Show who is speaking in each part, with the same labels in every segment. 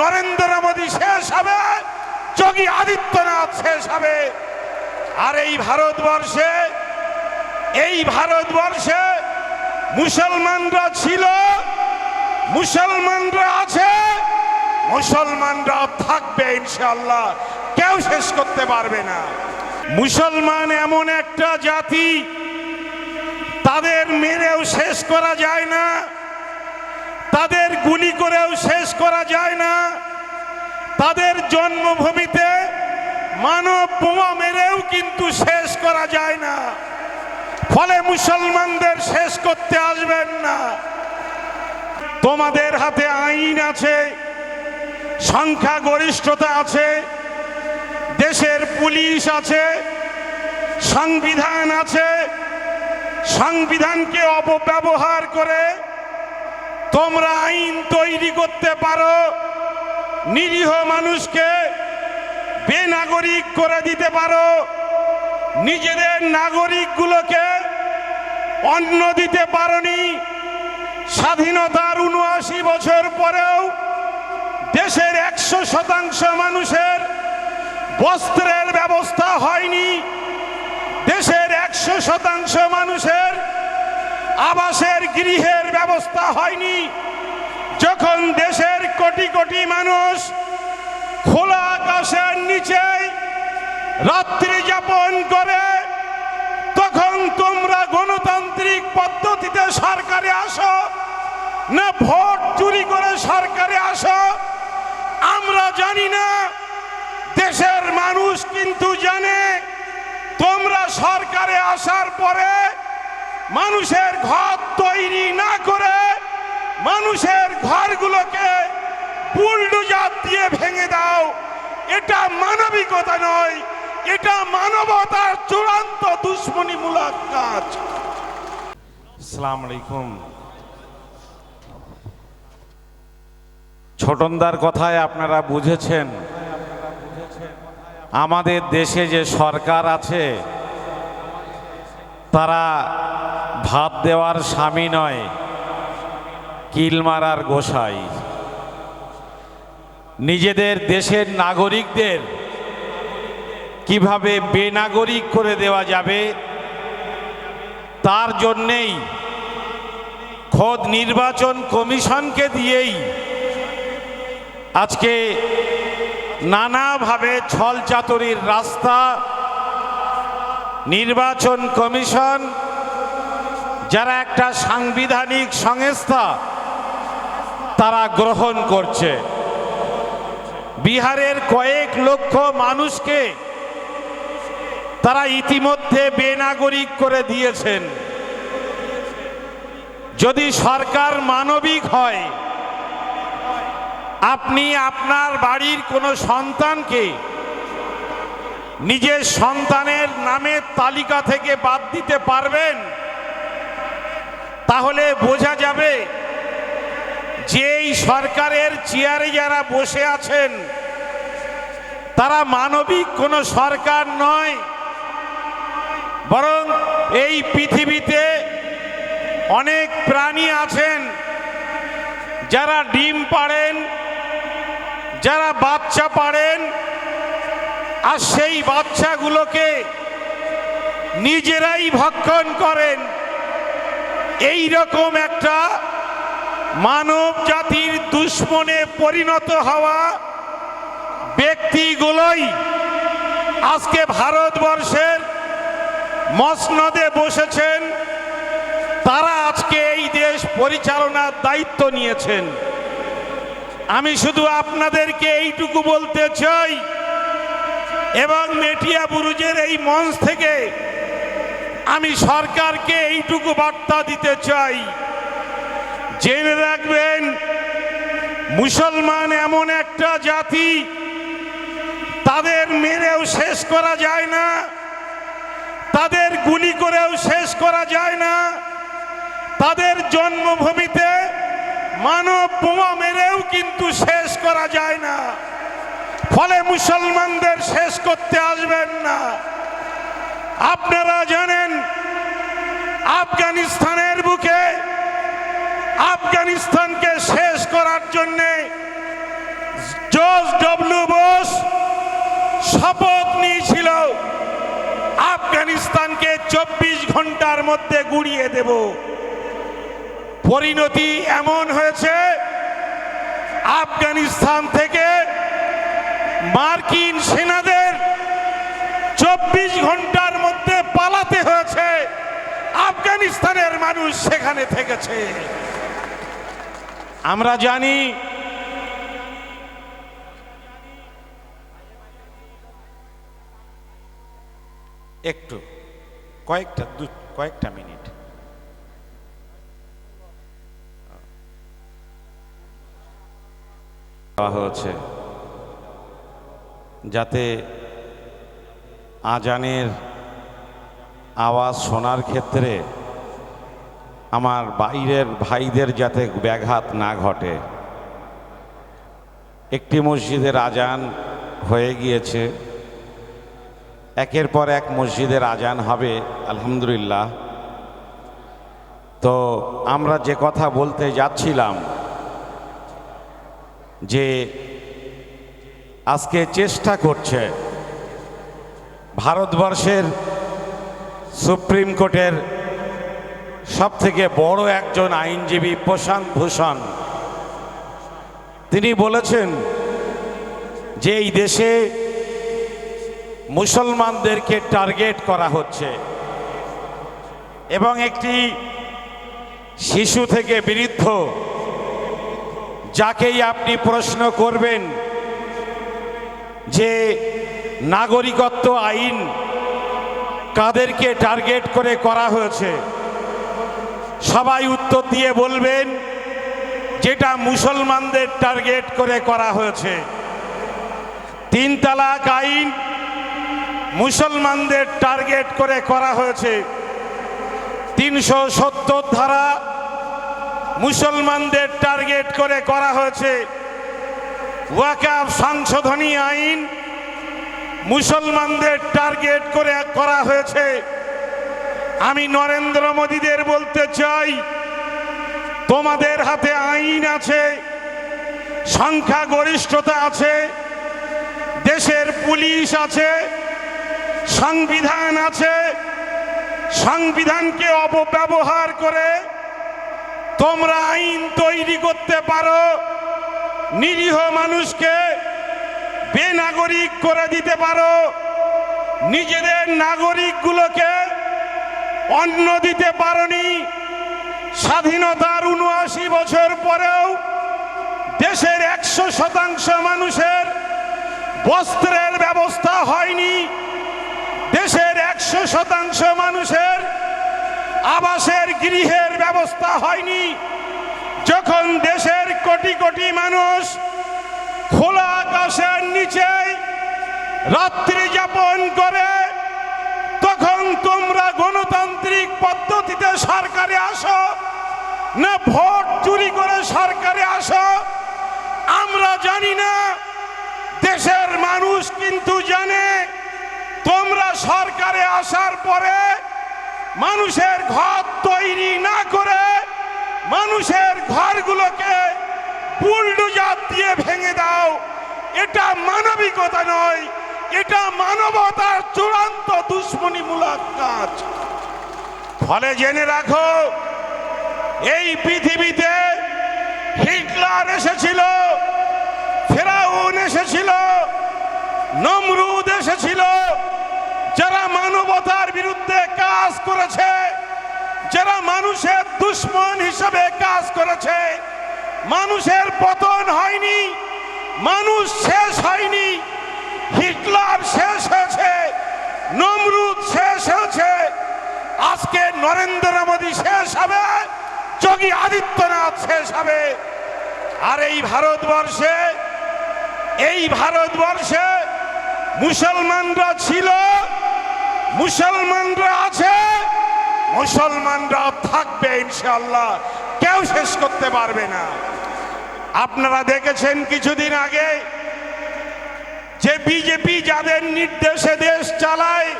Speaker 1: নরেন্দ্র মোদী শেষ হবে, যোগী আদিত্যনাথ শেষ হবে। আর এই ভারতবর্ষে এই ভারতবর্ষে মুসলমানরা ছিল, মুসলমানরা আছে, মুসলমানরা থাকবে ইনশাল্লাহ কেউ শেষ করতে পারবে না। মুসলমান এমন একটা জাতি, তাদের মেরেও শেষ করা যায় না, তাদের গুলি করেও শেষ করা যায় না তাদের জন্মভূমিতে মানব বোমা মেরেও কিন্তু শেষ করা যায় না। ফলে মুসলমানদের শেষ করতে আসবেন না। তোমাদের হাতে আইন আছে সংখ্যা গরিষ্ঠতা আছে, দেশের পুলিশ আছে, সংবিধান আছে, সংবিধানকে অপব্যবহার করে তোমরা আইন তৈরি করতে পারো। নিরীহ মানুষকে বেনাগরিক করে দিতে পারো। নিজেদের নাগরিকগুলোকে অন্ন দিতে পারোনি। স্বাধীনতার উনআশি বছর পরেও দেশের একশো শতাংশ মানুষের বস্ত্রের ব্যবস্থা হয়নি। দেশের একশো শতাংশ মানুষের আবাসের গৃহের ব্যবস্থা হয়নি। যখন দেশের কোটি কোটি মানুষ খোলা আকাশের নিচে রাত্রি যাপন করে, তখন তোমরা গণতান্ত্রিক পদ্ধতিতে সরকারে আসো, না ভোট চুরি করে সরকারে আসো, আমরা জানি না। দেশের মানুষ কিন্তু জানে, তোমরা সরকারে আসার পরে মানুষের ঘর তৈরি না করে মানুষের ঘরগুলোকে বুলডোজার দিয়ে ভেঙে দাও। এটা মানবিকতা নয়, এটা মানবতার চূড়ান্ত দুশ্মনীমূলক কাজ। আসসালামু আলাইকুম ছোটনদার কথায় আপনারা বুঝেছেন, আমাদের দেশে যে সরকার আছে, তারা ভাত দেওয়ার স্বামী নয় কিল মারার গোসাই। নিজেদের দেশের নাগরিকদের কীভাবে বেনাগরিক করে দেওয়া যাবে, তার জন্যেই খোদ নির্বাচন কমিশনকে দিয়েই আজকে নানাভাবে ছল চাতুরির রাস্তা নির্বাচন কমিশন, যারা একটা সাংবিধানিক সংস্থা তারা গ্রহণ করছে। বিহারের কয়েক লক্ষ মানুষকে তারা ইতিমধ্যে বেনাগরিক করে দিয়েছেন। যদি সরকার মানবিক হয়, আপনি আপনার বাড়ির কোনো সন্তানকে নিজের সন্তানের নামের তালিকা থেকে বাদ দিতে পারবেন? তাহলে বোঝা যাবে যে এই সরকারের চেয়ারে যারা বসে আছেন, তারা মানবিক কোনো সরকার নয়, বরং এই পৃথিবীতে অনেক প্রাণী আছেন, যারা ডিম পাড়েন, যারা বাচ্চা পাড়েন, আর সেই বাচ্চাগুলোকে নিজেরাই ভক্ষণ করেন। এই রকম একটা মানব জাতির দুশ্মনে পরিণত হওয়া ব্যক্তিগুলোই আজকে ভারতবর্ষের মসনদে বসেছেন। তারা আজকে এই দেশ পরিচালনার দায়িত্ব নিয়েছেন। আমি শুধু আপনাদেরকে এইটুকু বলতে চাই, এবং মেটিয়া বুরুজের এই মঞ্চ থেকে আমি সরকারকে এইটুকু বার্তা দিতে চাই। জেনে রাখবেন, মুসলমান এমন একটা জাতি, তাদের মেরেও শেষ করা যায় না, তাদের গুলি করেও শেষ করা যায় না, তাদের জন্মভূমিতে মানব বোমা মেরেও কিন্তু শেষ করা যায় না। ফলে মুসলমানদের শেষ করতে আসবেন না। আপনারা জানেন, আফগানিস্তানের বুকে আফগানিস্তানকে শেষ করার জন্যে জর্জ ডব্লিউ বোস শপথ নিয়েছিল, আফগানিস্তানকে চব্বিশ ঘণ্টার মধ্যে গুড়িয়ে দেব। পরিণতি এমন হয়েছে, আফগানিস্তান থেকে মার্কিন সেনাদের চব্বিশ ঘণ্টার মধ্যে পালাতে হয়েছে, আফগানিস্তানের মানুষ সেখানে থেকেছে। আমরা জানি একটু কয়েকটা দু কয়েকটা মিনিট। হয়েছে। যাতে আজানের আওয়াজ শোনার ক্ষেত্রে আমার বাইরের ভাইদের যাতে ব্যাঘাত না ঘটে। একটি মসজিদের আজান হয়ে গিয়েছে। একের পর এক মসজিদের আজান হবে, আলহামদুলিল্লাহ। তো আমরা যে কথা বলতে যাচ্ছিলাম, যে আজকে চেষ্টা করছে ভারতবর্ষের সুপ্রিম কোর্টের সব থেকে বড় একজন আইনজীবী প্রশান্ত ভূষণ। তিনি বলেছেন যে এই দেশে মুসলমানদেরকে টার্গেট করা হচ্ছে এবং একটি শিশু থেকে বৃদ্ধ যাকেই আপনি প্রশ্ন করবেন যে নাগরিকত্ব আইন কাদেরকে টার্গেট করে করা হয়েছে? সবাই উত্তর দিয়ে বলবেন, যেটা মুসলমানদের টার্গেট করে করা হয়েছে। তিন তালাক আইন মুসলমানদের টার্গেট করে করা হয়েছে। তিনশো সত্তর ধারা মুসলমানদের টার্গেট করে করা হয়েছে। ওয়াকাফ সংশোধনী আইন মুসলমানদের টার্গেট করে করা হয়েছে। আমি নরেন্দ্র মোদীদের বলতে চাই, তোমাদের হাতে আইন আছে, সংখ্যাগরিষ্ঠতা আছে, দেশের পুলিশ আছে, সংবিধান আছে, সংবিধানকে অপব্যবহার করে তোমরা আইন তৈরি করতে পারো, নিরীহ মানুষকে বেনাগরিক করে দিতে পারো, নিজেদের নাগরিকগুলোকে অন্ন দিতে পারোনি। স্বাধীনতার উনআশি বছর পরেও দেশের একশো শতাংশ মানুষের বস্ত্রের ব্যবস্থা হয়নি। দেশের একশো শতাংশ মানুষের আবাসের গৃহের ব্যবস্থা হয়নি। যখন দেশের কোটি কোটি মানুষ খোলা আকাশের নিচে রাত্রি যাপন করে তখন তোমরা গণতান্ত্রিক পদ্ধতিতে সরকারে আসো, না ভোট চুরি করে সরকারে আসো, আমরা জানি না, দেশের মানুষ কিন্তু জানে, তোমরা সরকারে আসার পরে মানুষের ঘর তৈরি না করে মানুষের ঘরগুলোকে বুলডোজার দিয়ে ভেঙে দাও, এটা মানবিকতা নয় এটা মানবতার চূড়ান্ত দুশ্মনীমূলক কাজ। ফলে জেনে রাখো, এই পৃথিবীতে হিটলার এসেছিল, ফেরাউন এসেছিল, নমরুদ এসেছিল, যারা মানবতার বিরুদ্ধে কাজ করেছে, যারা মানুষের দুশ্মন হিসেবে কাজ করেছে, মানুষের পতন হয়নি, মানুষ শেষ হয়নি হিটলার শেষ হয়েছে, নমরুদ শেষ হয়েছে, আজকে নরেন্দ্র মোদী শেষ হবে, যোগী আদিত্যনাথ শেষ হবে। আর এই ভারতবর্ষে এই ভারতবর্ষে মুসলমানরা ছিল, মুসলমানরা আছে, মুসলমানরা থাকবে ইনশাল্লাহ কেউ শেষ করতে পারবে না। আপনারা দেখেছেন কিছুদিন আগে যে বিজেপি যাদের নির্দেশে দেশ চালায়,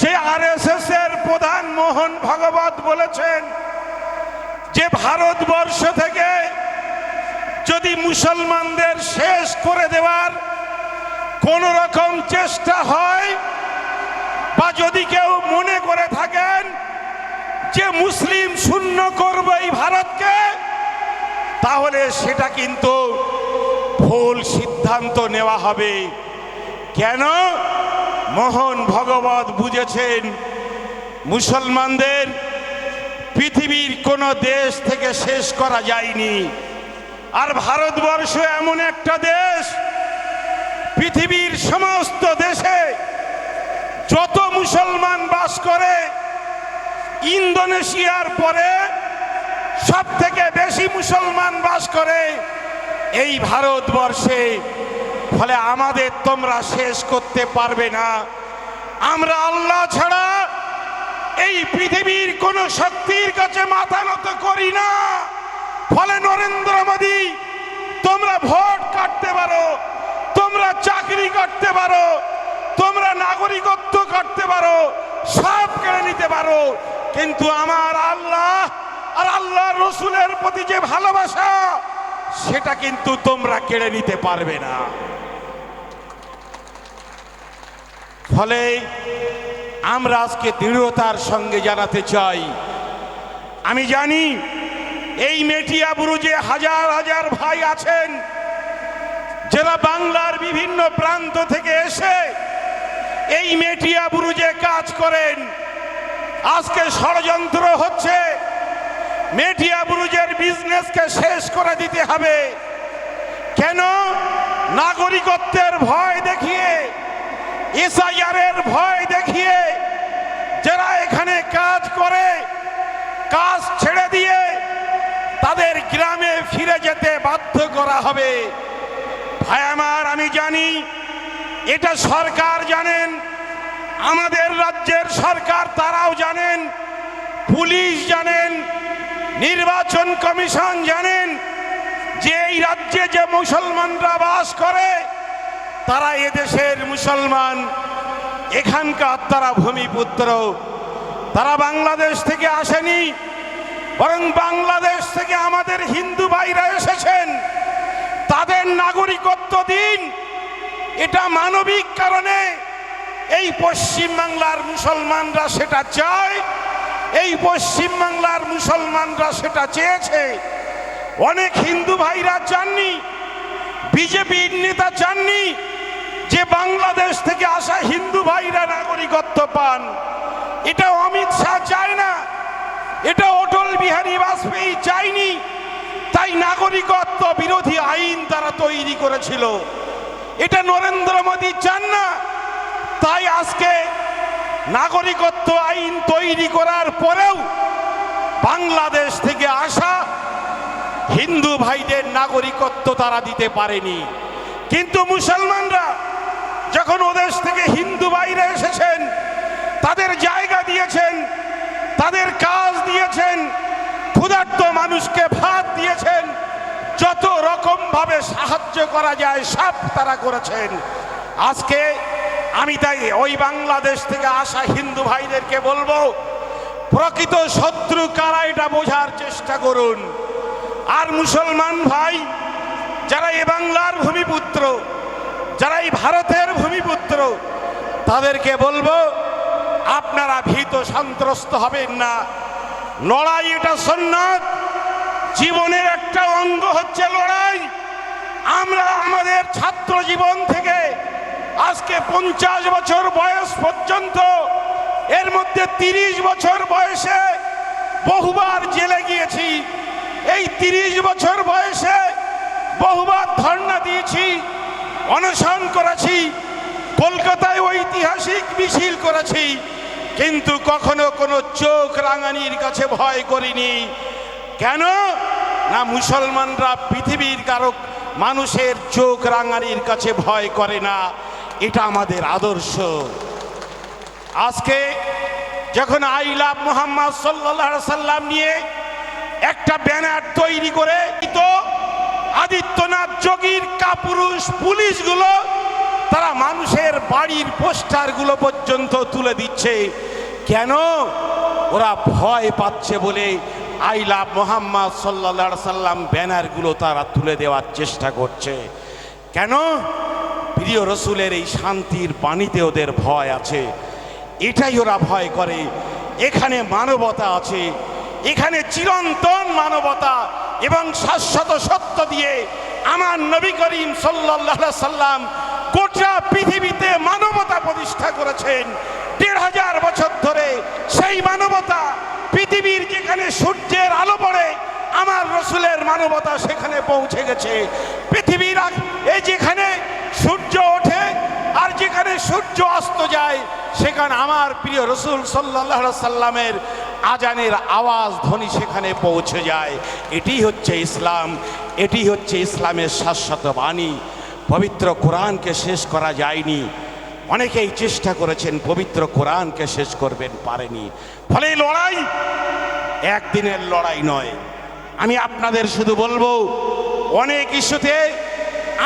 Speaker 1: সে আরএসএস এর প্রধান মোহন ভাগবত বলেছেন যে ভারতবর্ষ থেকে যদি মুসলমানদের শেষ করে দেওয়ার কোন রকম চেষ্টা হয়, বা যদি কেউ মনে করে থাকেন যে মুসলিম শূন্য করবে এই ভারতকে, তাহলে সেটা কিন্তু ভুল সিদ্ধান্ত নেওয়া হবে। কেন? মোহন ভগবত বুঝেছেন, মুসলমানদের পৃথিবীর কোন দেশ থেকে শেষ করা যায়নি। আর ভারতবর্ষ এমন একটা দেশ, পৃথিবীর সমস্ত দেশে যত মুসলমান বাস করে, ইন্দোনেশিয়ার পরে সব থেকে বেশি মুসলমান বাস করে। এই ভারতবর্ষে, ফলে আমাদের তোমরা শেষ করতে পারবে না। আমরা আল্লাহ ছাড়া এই পৃথিবীর কোন শক্তির কাছে মাথা নত করি না। ফলে নরেন্দ্র মোদী, তোমরা ভোট কাটতে পারো, তোমরা চাকরি করতে পারো, তোমরা নাগরিকত্ব করতে পারো, সব কেড়ে নিতে পারো। কিন্তু আমার আল্লাহ আর আল্লাহ রসুলের প্রতি যে ভালোবাসা সেটা কিন্তু তোমরা কেড়ে নিতে পারবে না। ফলে আমরা আজকে দৃঢ়তার সঙ্গে জানাতে চাই। আমি জানি এই মেটিয়া বুরুজে হাজার হাজার ভাই আছেন, যারা বাংলার বিভিন্ন প্রান্ত থেকে এসে এই মেটিয়া বুরুজে কাজ করেন, আজকে ষড়যন্ত্র হচ্ছে। মেটিয়া বুরুজের বিজনেসকে শেষ করে দিতে হবে। কেন? নাগরিকত্বের ভয় দেখিয়ে, এসআইআরের ভয় দেখিয়ে, যারা এখানে কাজ করে, কাজ ছেড়ে দিয়ে তাদের গ্রামে ফিরে যেতে বাধ্য করা হবে। ভাই আমার, আমি জানি, এটা সরকার জানেন, আমাদের রাজ্যের সরকার তারাও জানেন, পুলিশ জানেন নির্বাচন কমিশন জানেন যে এই রাজ্যে যে মুসলমানরা বাস করে, তারা এদেশের মুসলমান। এখানকার তারা ভূমিপুত্র। তারা বাংলাদেশ থেকে আসেনি, বরং বাংলাদেশ থেকে আমাদের হিন্দু ভাইরা এসেছেন। তাদের নাগরিকত্ব দিন। এটা মানবিক কারণে এই পশ্চিম বাংলার মুসলমানরা সেটা চায়। এই পশ্চিম বাংলার মুসলমানরা সেটা চেয়েছে। অনেক হিন্দু ভাইরা চাননি, বিজেপির নেতা চাননি যে বাংলাদেশ থেকে আসা হিন্দু ভাইরা নাগরিকত্ব পান। এটা অমিত শাহ চায় না, এটা অটল বিহারী বাজপেয়ী চায়নি, তাই নাগরিকত্ব বিরোধী আইন তারা তৈরি করেছিল। এটা নরেন্দ্র মোদী চান না, তাই আজকে নাগরিকত্ব আইন তৈরি করার পরেও বাংলাদেশ থেকে আসা হিন্দু ভাইদের নাগরিকত্ব তারা দিতে পারেনি। কিন্তু মুসলমানরা যখন ওদেশ থেকে হিন্দু ভাইরা এসেছেন, তাদের জায়গা দিয়েছেন, তাদের কাজ দিয়েছেন, ক্ষুধার্ত মানুষকে ভাত দিয়েছেন, যত রকম ভাবে সাহায্য করা যায় সব তারা করেছেন। আজকে আমি তাই ওই বাংলাদেশ থেকে আসা হিন্দু ভাইদেরকে বলব, প্রকৃত শত্রু কারা এটা বোঝার চেষ্টা করুন। আর মুসলমান ভাই, যারা এ বাংলার ভূমিপুত্র, যারা এই ভারতের ভূমিপুত্র, তাদেরকে বলব, আপনারা ভীত সন্ত্রস্ত হবেন না। লড়াই এটা সন্ন্যত, জীবনের একটা অঙ্গ হচ্ছে লড়াই। আমরা আমাদের ছাত্র জীবন থেকে আজকে পঞ্চাশ বছর বয়স পর্যন্ত, এর মধ্যে তিরিশ বছর বয়সে বহুবার জেলে গিয়েছি। এই তিরিশ বছর বয়সে বহুবার ধর্ণা দিয়েছি, অনশন করেছি, কলকাতায় ঐতিহাসিক মিছিল করেছি, কিন্তু কখনো কোনো চোখ রাঙানির কাছে ভয় করিনি। কেন? না, মুসলমানরা পৃথিবীর কারও মানুষের চোখ রাঙানির কাছে ভয় করে না। এটা আমাদের আদর্শ। আজকে যখন আই লাভ মোহাম্মদ সাল্লাম নিয়ে একটা ব্যানার তৈরি করে আদিত্যনাথ যোগীর কাপুরুষ পুলিশগুলো, তারা মানুষের বাড়ির পোস্টারগুলো পর্যন্ত তুলে দিচ্ছে। কেন? ওরা ভয় পাচ্ছে বলে আই লাভ মোহাম্মদ সাল্লা সাল্লাম ব্যানারগুলো তারা তুলে দেওয়ার চেষ্টা করছে। কেন? প্রিয় রসুলের এই শান্তির বাণীতে ওদের ভয় আছে। এটাই ওরা ভয় করে। এখানে মানবতা আছে। এখানে চিরন্তন মানবতা এবং শাশ্বত সত্য দিয়ে আমার নবী করিম সাল্লাহ সাল্লাম গোটা পৃথিবীতে মানবতা প্রতিষ্ঠা করেছেন। দেড় হাজার বছর ধরে সেই মানবতা পৃথিবীর যেখানে সূর্যের আলো পড়ে আমার রসুলের মানবতা সেখানে পৌঁছে গেছে। পৃথিবীর এই যেখানে সূর্য ওঠে আর যেখানে সূর্য অস্ত যায়, সেখানে আমার প্রিয় রসুল সাল্লাহ সাল্লামের আজানের আওয়াজ, ধ্বনি সেখানে পৌঁছে যায়। এটি হচ্ছে ইসলাম, এটি হচ্ছে ইসলামের শাশ্বত বাণী। পবিত্র কোরআনকে শেষ করা যায়নি। অনেকেই চেষ্টা করেছেন পবিত্র কোরআনকে শেষ করবেন, পারেনি। ফলে লড়াই একদিনের লড়াই নয়। আমি আপনাদের শুধু বলব, অনেক ইস্যুতে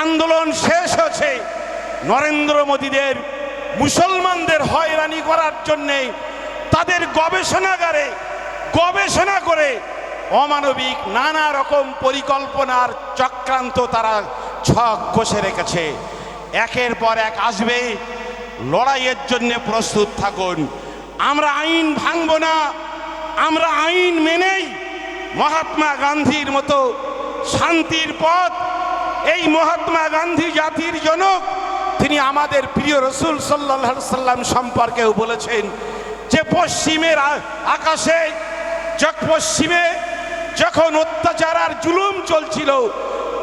Speaker 1: আন্দোলন শেষ হচ্ছে নরেন্দ্র মোদীদের মুসলমানদের হয়রানি করার জন্যে তাদের গবেষণাগারে, গবেষণা করে অমানবিক নানা রকম পরিকল্পনার চক্রান্ত তারা ছক কষে রেখেছে। একের পর এক আসবে, লড়াইয়ের জন্য প্রস্তুত থাকুন। আমরা আইন ভাঙব না, আমরা আইন মেনেই মহাত্মা গান্ধীর মতো শান্তির পথ, এই মহাত্মা গান্ধী জাতির জনক, তিনি আমাদের প্রিয় রসুল সাল্লাহ সাল্লাম সম্পর্কেও বলেছেন যে পশ্চিমের আকাশে পশ্চিমে যখন অত্যাচার আর জুলুম চলছিল,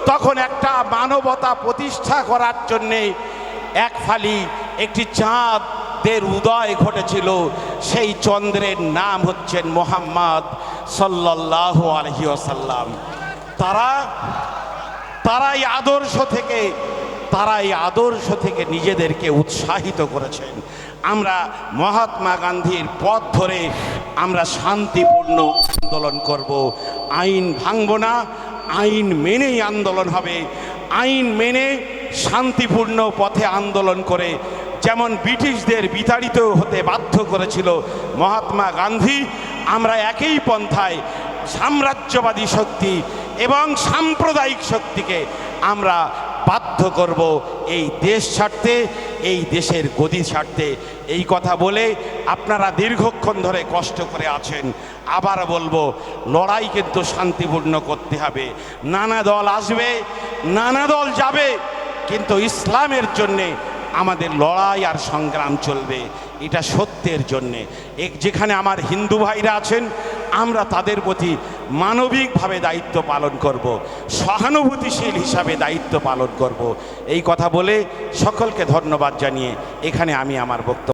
Speaker 1: তখন একটা মানবতা প্রতিষ্ঠা করার জন্যে এক ফালি, একটি চাঁদের উদয় ঘটেছিল, সেই চন্দ্রের নাম হচ্ছেন মোহাম্মদ সাল্লাহ আলহিউসাল্লাম তারা তারা এই আদর্শ থেকে তারা এই আদর্শ থেকে নিজেদেরকে উৎসাহিত করেছেন। আমরা মহাত্মা গান্ধীর পথ ধরে আমরা শান্তিপূর্ণ আন্দোলন করব। আইন ভাঙব না, আইন মেনেই আন্দোলন হবে। আইন মেনে শান্তিপূর্ণ পথে আন্দোলন করে যেমন ব্রিটিশদের বিতাড়িত হতে বাধ্য করেছিল মহাত্মা গান্ধী, আমরা একই পন্থায় সাম্রাজ্যবাদী শক্তি এবং সাম্প্রদায়িক শক্তিকে আমরা বাধ্য করব এই দেশ ছাড়তে, এই দেশের গদি ছাড়তে। এই কথা বলে আপনারা দীর্ঘক্ষণ ধরে কষ্ট করে আছেন। আবার বলব, লড়াই কিন্তু শান্তিপূর্ণ করতে হবে। নানা দল আসবে, নানা দল যাবে, কিন্তু ইসলামের জন্যে আমাদের লড়াই আর সংগ্রাম চলবে, এটা সত্যের জন্যে। যেখানে আমার হিন্দু ভাইরা আছেন, আমরা তাদের প্রতি মানবিকভাবে দায়িত্ব পালন করব, সহানুভূতিশীল হিসাবে দায়িত্ব পালন করব। এই কথা বলে সকলকে ধন্যবাদ জানিয়ে এখানে আমি আমার বক্তব্য